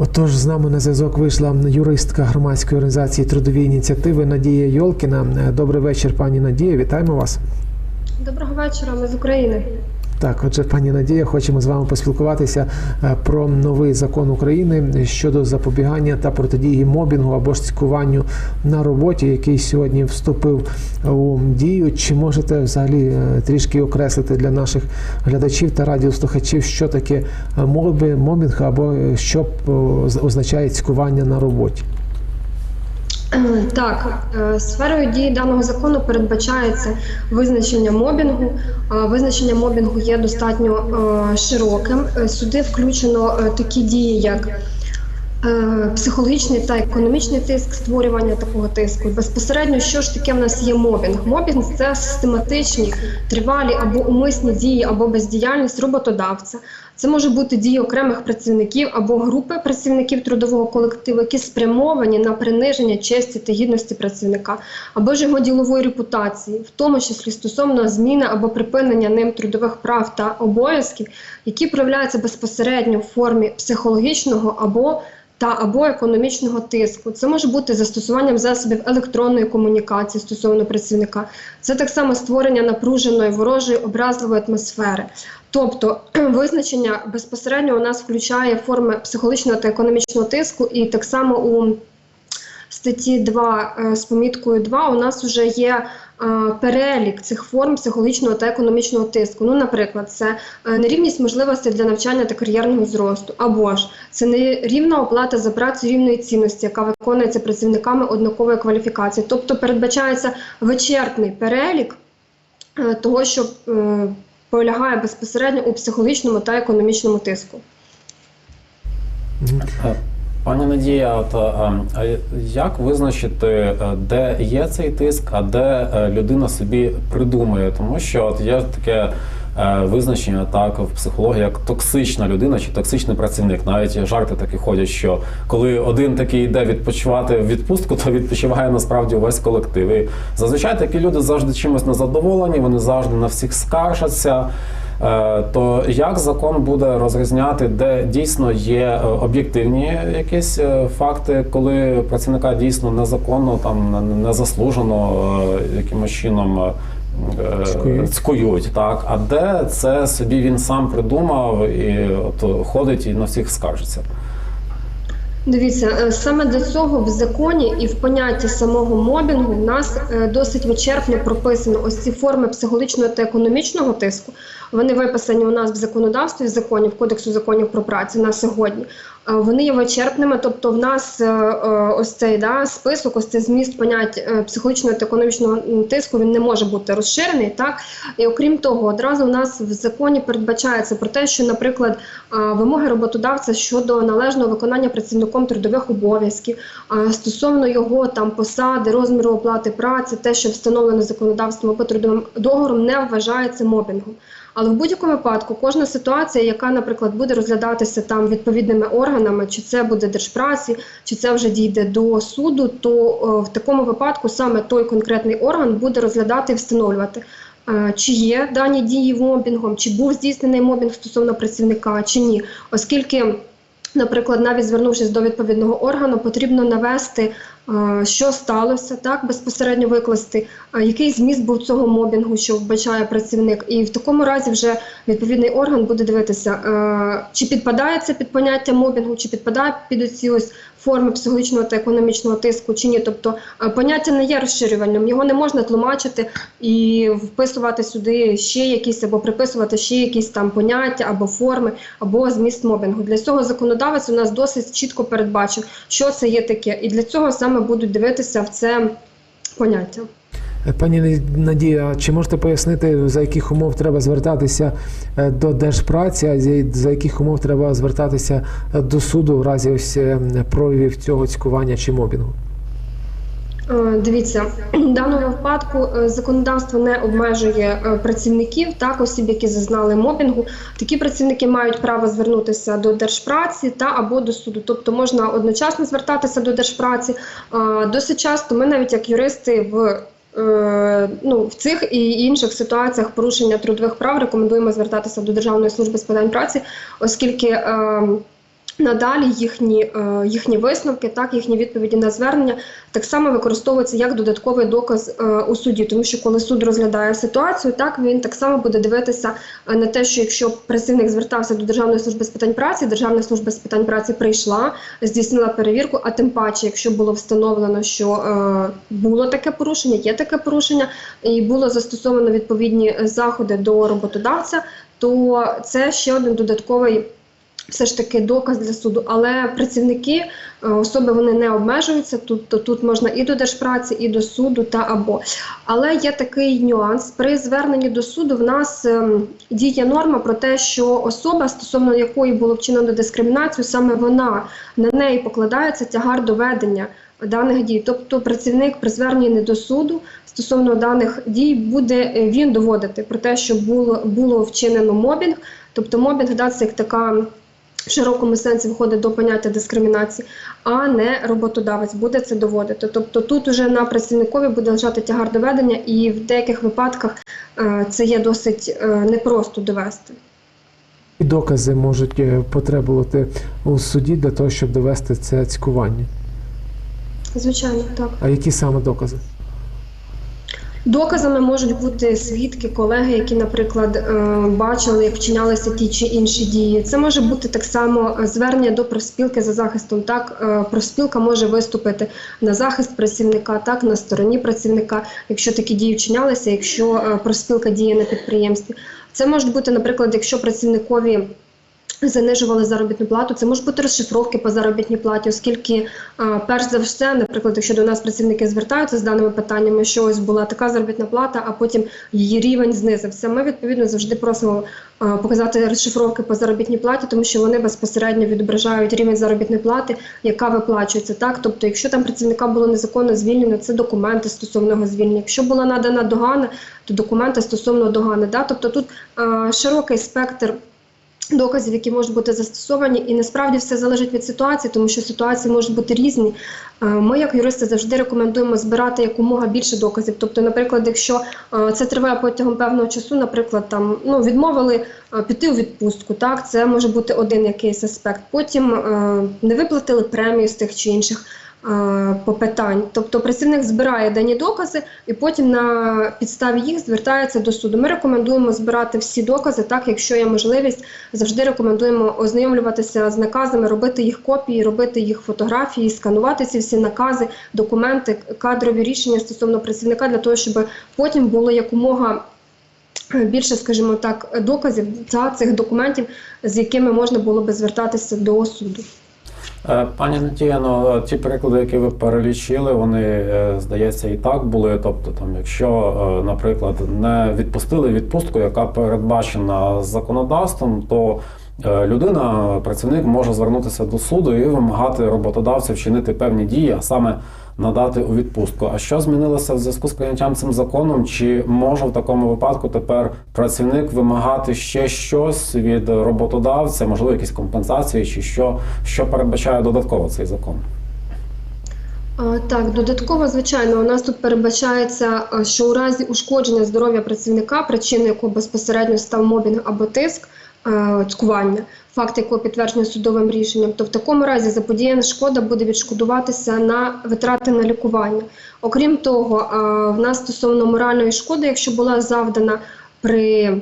Отож, з нами на зв'язок вийшла юристка громадської організації трудові ініціативи Надія Йолкіна. Добрий вечір, пані Надія. Вітаємо вас. Доброго вечора, ми з України. Так, отже, пані Надія, хочемо з вами поспілкуватися е, про новий закон України щодо запобігання та протидії мобінгу або ж цькуванню на роботі, який сьогодні вступив у дію. Чи можете взагалі е, трішки окреслити для наших глядачів та радіослухачів, що таке мобінг або що е, означає цькування на роботі? Е, Так, е, сферою дії даного закону передбачається визначення мобінгу. Визначення мобінгу є достатньо е, широким. Е, Сюди включено такі дії, як психологічний та економічний тиск, створювання такого тиску. Безпосередньо, що ж таке в нас є мобінг? Мобінг це систематичні, тривалі або умисні дії або бездіяльність роботодавця. Це може бути дії окремих працівників або групи працівників трудового колективу, які спрямовані на приниження честі та гідності працівника, або ж його ділової репутації, в тому числі стосовно зміни або припинення ним трудових прав та обов'язків, які проявляються безпосередньо в формі психологічного або та або економічного тиску. Це може бути застосуванням засобів електронної комунікації стосовно працівника. Це так само створення напруженої ворожої образливої атмосфери. Тобто визначення безпосередньо у нас включає форми психологічного та економічного тиску, і так само у статті 2 е, з поміткою 2 у нас вже є е, перелік цих форм психологічного та економічного тиску. Ну, наприклад, це е, нерівність можливостей для навчання та кар'єрного зросту, або ж це нерівна оплата за працю рівної цінності, яка виконується працівниками однакової кваліфікації. Тобто передбачається вичерпний перелік того, що полягає безпосередньо у психологічному та економічному тиску. Е, Пані Надія, от, а е, як визначити, е, де є цей тиск, а де е, людина собі придумує? Тому що от є таке е, визначення так в психології як токсична людина чи токсичний працівник. Навіть жарти такі ходять, що коли один такий йде відпочивати в відпустку, то відпочиває насправді увесь колектив. І зазвичай такі люди завжди чимось незадоволені, вони завжди на всіх скаржаться. Е, То як закон буде розрізняти, де дійсно є е, об'єктивні якісь е, факти, коли працівника дійсно незаконно там не- незаслужено е, якимось чином е, Цькують. цькують, так а де це собі він сам придумав і от ходить і на всіх скаржиться? Дивіться, е, саме для цього в законі і в понятті самого мобінгу в нас е, досить вичерпно прописано ось ці форми психологічного та економічного тиску. Вони виписані у нас в законодавстві, в законі, в кодексу законів про працю на сьогодні. Е, Вони є вичерпними, тобто в нас е, е, ось цей да, список, ось цей зміст понять психологічного та економічного тиску він не може бути розширений. Так і окрім того, одразу в нас в законі передбачається про те, що, наприклад, вимоги роботодавця щодо належного виконання працівником трудових обов'язків стосовно його там посади, розміру оплати праці, те, що встановлено законодавством або трудовим договором, не вважається мобінгом. Але в будь-якому випадку кожна ситуація, яка, наприклад, буде розглядатися там відповідними органами, чи це буде держпраці, чи це вже дійде до суду, то е, в такому випадку саме той конкретний орган буде розглядати і встановлювати. е, Чи є дані дії мобінгом, чи був здійснений мобінг стосовно працівника, чи ні, оскільки, наприклад, навіть звернувшись до відповідного органу, потрібно навести, що сталося, так безпосередньо викласти, який зміст був цього мобінгу, що вбачає працівник, і в такому разі вже відповідний орган буде дивитися, чи підпадає це під поняття мобінгу, чи підпадає під оці ось форми психологічного та економічного тиску, чи ні. Тобто поняття не є розширювальним, його не можна тлумачити і вписувати сюди ще якісь або приписувати ще якісь там поняття або форми, або зміст мобінгу. Для цього законодавець у нас досить чітко передбачив, що це є таке, і для цього саме будуть дивитися в це поняття. Пані Надія, чи можете пояснити, за яких умов треба звертатися е, до держпраці, а за- за яких умов треба звертатися е, до суду в разі ось е, проявів цього цькування чи мобінгу? Е, Дивіться, в даному випадку е, законодавство не обмежує е, працівників, так осіб, які зазнали мобінгу. Такі працівники мають право звернутися до держпраці та або до суду. Тобто можна одночасно звертатися до держпраці. Досить часто ми, навіть як юристи, в ну, в цих і інших ситуаціях порушення трудових прав рекомендуємо звертатися до Державної служби з питань праці, оскільки. е, Надалі їхні, е, їхні висновки, так їхні відповіді на звернення так само використовуються як додатковий доказ е, у суді, тому що коли суд розглядає ситуацію, так він так само буде дивитися е, на те, що якщо працівник звертався до Державної служби з питань праці, Державна служба з питань праці прийшла, здійснила перевірку. А тим паче, якщо було встановлено, що було таке порушення, є таке порушення, і було застосовано відповідні заходи до роботодавця, то це ще один додатковий все ж таки доказ для суду. Але працівники е, особи вони не обмежуються. Тут то тут можна і до держпраці, і до суду та або. Але є такий нюанс. При зверненні до суду в нас ем, діє норма про те, що особа, стосовно якої було вчинено дискримінацію, саме вона на неї покладається тягар доведення даних дій. Тобто працівник при зверненні до суду стосовно даних дій буде е, він доводити про те, що було, було вчинено мобінг. Тобто мобінг да, це як така в широкому сенсі входить до поняття дискримінації, а не роботодавець буде це доводити. Тобто тут уже на працівникові буде лежати тягар доведення, і в деяких випадках е, це є досить е, непросто довести. І докази можуть е, потребувати у суді для того, щоб довести це цькування. Звичайно, так. А які саме докази? Доказами можуть бути свідки, колеги, які, наприклад, е, бачили, як вчинялися ті чи інші дії. Це може бути так само е, звернення до профспілки за захистом. Так, е, профспілка може виступити на захист працівника, так на стороні працівника, якщо такі дії вчинялися, якщо профспілка діє на підприємстві. Це може бути, наприклад, якщо працівникові. Занижували заробітну плату, це можуть бути розшифровки по заробітній платі, оскільки перш за все, наприклад, якщо до нас працівники звертаються з даними питаннями, що ось була така заробітна плата, а потім її рівень знизився. Ми відповідно завжди просимо показати розшифровки по заробітній платі, тому що вони безпосередньо відображають рівень заробітної плати, яка виплачується. Так, тобто, якщо там працівника було незаконно звільнено, це документи стосовно звільнення. Якщо була надана догана, то документи стосовно догани. Да? Тобто тут широкий спектр доказів, які можуть бути застосовані, і насправді все залежить від ситуації, тому що ситуації можуть бути різні. Е, Ми, як юристи, завжди рекомендуємо збирати якомога більше доказів. Тобто, наприклад, якщо е, це триває протягом певного часу, наприклад, там ну відмовили е, піти у відпустку, так це може бути один якийсь аспект. Потім не виплатили премію з тих чи інших. Попитань, тобто працівник збирає дані докази і потім на підставі їх звертається до суду. Ми рекомендуємо збирати всі докази, так якщо є можливість, завжди рекомендуємо ознайомлюватися з наказами, робити їх копії, робити їх фотографії, сканувати ці всі накази, документи, кадрові рішення стосовно працівника для того, щоб потім було якомога. е, Більше, скажімо так, доказів та цих документів, з якими можна було би звертатися до суду. Е, Пані Надія, ну е, ті приклади, які ви перелічили, вони е, здається і так були. Тобто, там, якщо, е, наприклад, не відпустили відпустку, яка передбачена законодавством, то е, людина, працівник може звернутися до суду і вимагати роботодавця вчинити певні дії, а саме надати у відпустку. А що змінилося в зв'язку з прийняттям цим законом? Чи може в такому випадку тепер працівник вимагати ще щось від роботодавця, можливо, якісь компенсації, чи що, що передбачає додатково цей закон? Так, додатково, звичайно, у нас тут передбачається, що у разі ушкодження здоров'я працівника, причиною якого безпосередньо став мобінг або тиск, е, цькування, факт якого підтверджено судовим рішенням, то в такому разі заподіяна шкода буде відшкодуватися на витрати на лікування. Окрім того, е, в нас стосовно моральної шкоди, якщо була завдана при е,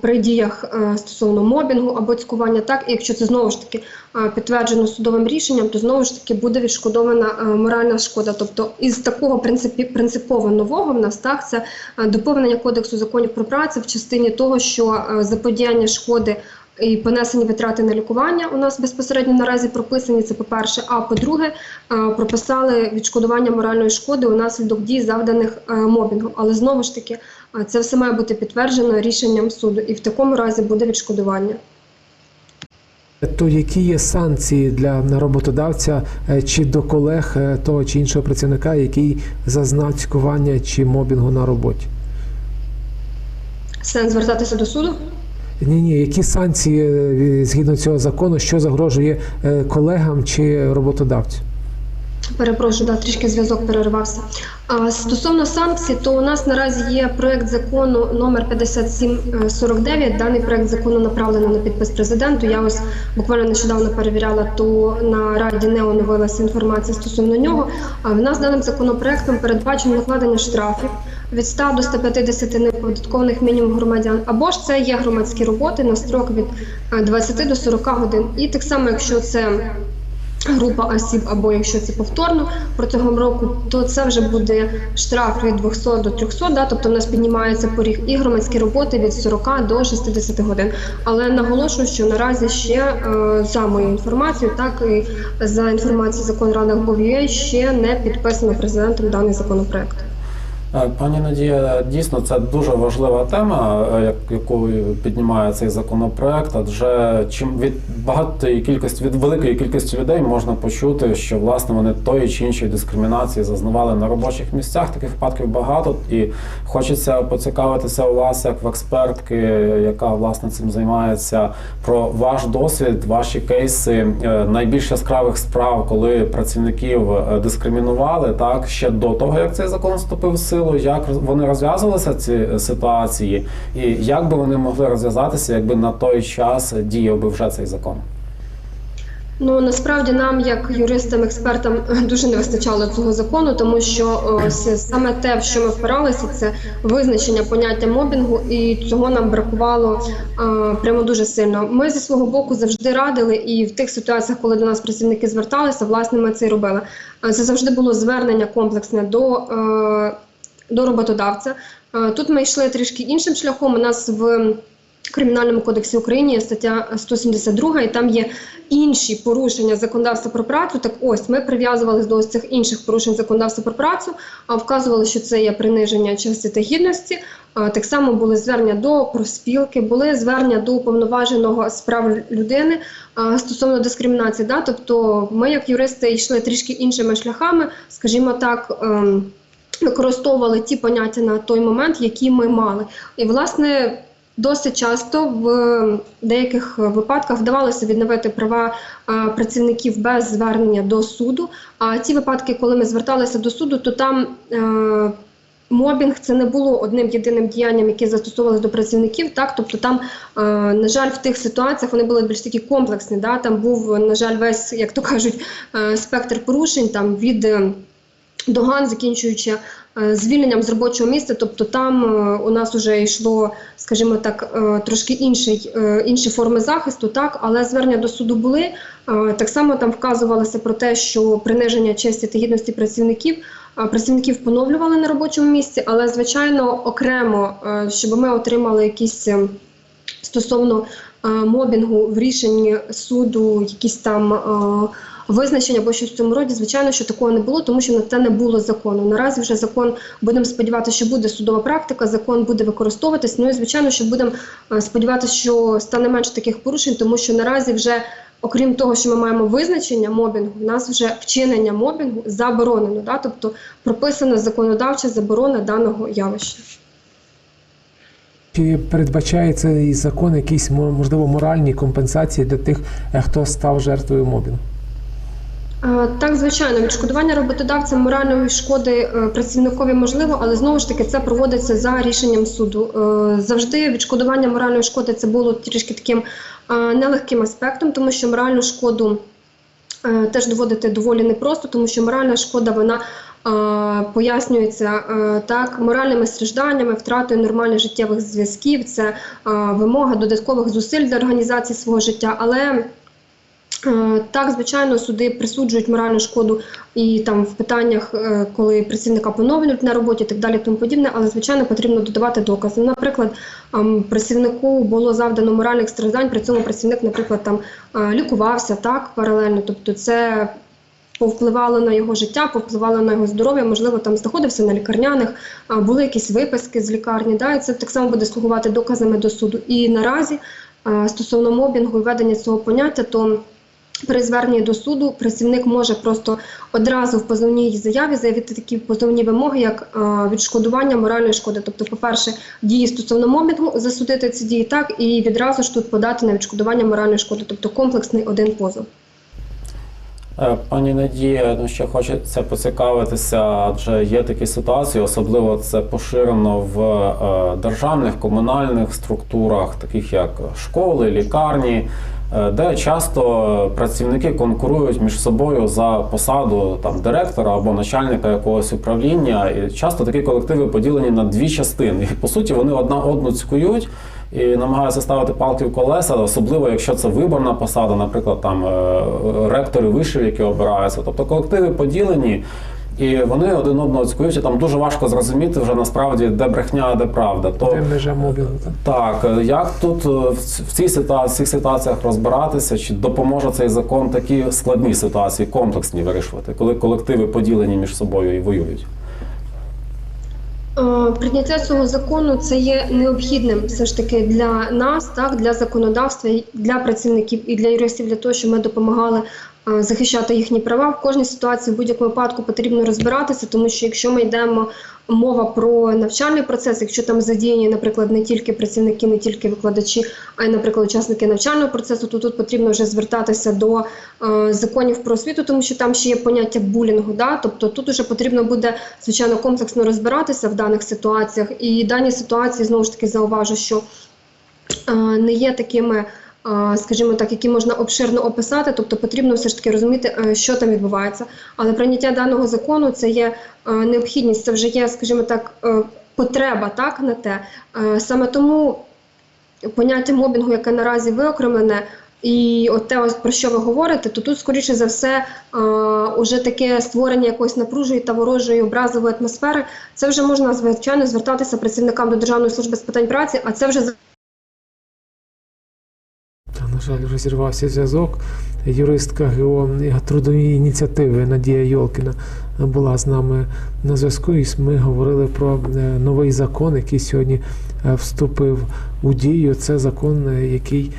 при діях е, стосовно мобінгу або цькування, так і якщо це знову ж таки е, підтверджено судовим рішенням, то знову ж таки буде відшкодована е, моральна шкода. Тобто із такого принципі принципово нового в нас так це е, доповнення кодексу законів про працю в частині того, що е, заподіяння шкоди. І понесені витрати на лікування у нас безпосередньо наразі прописані. Це по-перше. А по-друге, е, прописали відшкодування моральної шкоди унаслідок дій, завданих е, мобінгом. Але знову ж таки, е, це все має бути підтверджено рішенням суду, і в такому разі буде відшкодування. То які є санкції для роботодавця е, чи до колег е, того чи іншого працівника, який зазнав цькування чи мобінгу на роботі? Сенс звертатися до суду? Ні, ні, які санкції е, згідно цього закону, що загрожує колегам чи роботодавцю? Перепрошую, да, трішки зв'язок перервався. А стосовно санкцій, то у нас наразі є проект закону номер 5749. Даний проект закону направлено на підпис президенту. Я ось буквально нещодавно перевіряла, то на раді не оновилася інформація стосовно нього. А в нас даним законопроектом передбачено накладення штрафів від 100 до 150 неоподаткованих мінімум громадян, або ж це є громадські роботи на строк від е, 20 до 40 годин. І так само, якщо це група осіб, або якщо це повторно протягом року, то це вже буде штраф від 200 до 300, да, тобто в нас піднімається поріг і громадські роботи від 40 до 60 годин. Але наголошую, що наразі ще е, за мою інформацію, так і за інформацією закон Ради ГОВЮА ще не підписано президентом даний законопроект. Е, Пані Надія, дійсно це дуже важлива тема, е, яку піднімає цей законопроект. Адже чим від багатої кількості від великої кількості людей можна почути, що власне вони тої чи іншої дискримінації зазнавали на робочих місцях. Таких випадків багато, і хочеться поцікавитися у вас, як в експертки, яка власне цим займається, про ваш досвід, ваші кейси е, найбільш яскравих справ, коли працівників дискримінували, так ще до того, як цей закон вступив в силу, як вони розв'язувалися ці е, ситуації, і як би вони могли розв'язатися, якби на той час діяв би вже цей закон. Ну насправді нам, як юристам, експертам, дуже не вистачало цього закону, тому що ось саме те, в що ми впиралися, це визначення поняття мобінгу, і цього нам бракувало е, прямо дуже сильно. Ми зі свого боку завжди радили, і в тих ситуаціях, коли до нас працівники зверталися, власне, ми це й робили. Це завжди було звернення комплексне до. е, До роботодавця Е, тут ми йшли трішки іншим шляхом. У нас в Кримінальному кодексі України є стаття 172, і там є інші порушення законодавства про працю. Так ось ми прив'язувалися до ось цих інших порушень законодавства про працю, а вказували, що це є приниження честі та гідності. Так само були звернення до профспілки, були звернення до уповноваженого з прав людини стосовно дискримінації. Да? Тобто ми, як юристи, йшли трішки іншими шляхами, скажімо так. Використовували ті поняття на той момент, які ми мали, і власне Досить часто в деяких випадках вдавалося відновити права працівників без звернення до суду. А ті випадки, коли ми зверталися до суду, то там е, мобінг це не було одним єдиним діянням, яке застосовувалося до працівників. Так, тобто там, е, на жаль, в тих ситуаціях вони були більш такі комплексні. Да? Там був, на жаль, весь, як то кажуть, е, спектр порушень там від. Доган, закінчуючи е, звільненням з робочого місця, тобто там е, у нас вже йшло, скажімо так, е, трошки інший, інші форми захисту, так, але звернення до суду були. Так само там вказувалося про те, що приниження честі та гідності працівників. Працівників поновлювали на робочому місці, але звичайно окремо, щоб ми отримали якісь е, стосовно мобінгу в рішенні суду, якісь там визначення або щось в цьому роді, звичайно, що такого не було, тому що на це не було закону. Наразі вже закон будемо сподіватися, що буде судова практика, закон буде використовуватись. Ну і звичайно, що будемо е, сподіватися, що стане менше таких порушень, тому що наразі вже. Окрім того, що ми маємо визначення мобінгу, в нас вже вчинення мобінгу заборонено, да? тобто прописана законодавча заборона даного явища. Чи передбачає цей закон якісь мо- можливо моральні компенсації для тих, е, хто став жертвою мобінгу? Е, Так, звичайно, відшкодування роботодавцям моральної шкоди е, працівникові можливо, але знову ж таки це проводиться за рішенням суду. Е, Завжди відшкодування моральної шкоди це було трішки таким нелегким аспектом, тому що моральну шкоду теж доводити доволі непросто, тому що моральна шкода вона пояснюється так моральними стражданнями, втратою нормальних життєвих зв'язків, це вимога додаткових зусиль для організації свого життя. Але Так, звичайно, суди присуджують моральну шкоду і там в питаннях, е, коли працівника поновлюють на роботі, так далі, тому подібне, але звичайно потрібно додавати докази. Наприклад, ем, працівнику було завдано моральних страждань, при цьому працівник, наприклад, там е, лікувався так паралельно, тобто це. Повпливало на його життя, повпливало на його здоров'я, можливо, там знаходився на лікарняних, були якісь виписки з лікарні. Да, і це так само буде слугувати доказами до суду. І наразі е, стосовно мобінгу і ведення цього поняття, то при зверненні до суду працівник може просто одразу в позовній заяві заявити такі позовні вимоги, як е, відшкодування моральної шкоди. Тобто, по-перше, дії стосовно мобінгу засудити ці дії так, і відразу ж тут подати на відшкодування моральної шкоди, тобто комплексний один позов. Е, Пані Надія, ну ще хочеться поцікавитися, адже є такі ситуації, особливо це поширено в е, державних комунальних структурах, таких як школи, лікарні, де часто працівники конкурують між собою за посаду там директора або начальника якогось управління. І часто такі колективи поділені на дві частини. І по суті вони одна одну цькують і намагаються ставити палки в колеса, особливо якщо це виборна посада, наприклад, там е, ректори вишів, які обираються. Тобто колективи поділені. І вони один одного цькують, там дуже важко зрозуміти вже насправді, де брехня, а де правда. То межа? Так? так, е, як тут е, в цій ситуації, в цих ситуаціях розбиратися, чи допоможе цей закон такі складні ситуації, комплексні вирішувати, коли колективи поділені між собою і воюють? Е, Прийняття цього закону це є необхідним все ж таки для нас, так для законодавства, і для працівників і для юристів, для того, щоб ми допомагали захищати їхні права. В кожній ситуації в будь-якому випадку потрібно розбиратися, тому що якщо ми йдемо мова про навчальний процес, якщо там задіяні, наприклад, не тільки працівники, не тільки викладачі, а й, наприклад, учасники навчального процесу, то тут потрібно вже звертатися до е, законів про освіту, тому що там ще є поняття булінгу. Да? Тобто тут вже потрібно буде звичайно комплексно розбиратися в даних ситуаціях. І дані ситуації знову ж таки зауважу, що е, не є такими. Е, Скажімо так, які можна обширно описати, тобто потрібно все ж таки розуміти, е, що там відбувається. Але прийняття даного закону це є е, необхідність, це вже є, скажімо так, потреба так на те. Саме тому поняття мобінгу, яке наразі виокремлене, і от те, ось про що ви говорите, то тут, скоріше за все, е, уже таке створення якоїсь напружої та ворожої образової атмосфери. Це вже можна звичайно звертатися працівникам до Державної служби з питань праці, а це вже за- вже На жаль, розірвався зв'язок. Юристка ГО трудової ініціативи Надія Йолкіна була з нами на зв'язку. І ми говорили про е, новий закон, який сьогодні е, вступив у дію. Це закон, е, який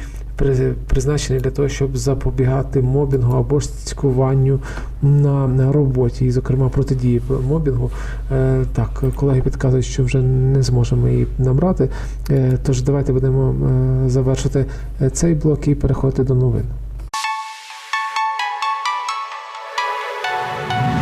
призначений для того, щоб запобігати мобінгу або ж цькуванню на, на роботі, і, зокрема, протидії мобінгу. Е, Так, колеги підказують, що вже не зможемо її набрати. Е, Тож давайте будемо е, завершити е, цей блок і переходити до новин.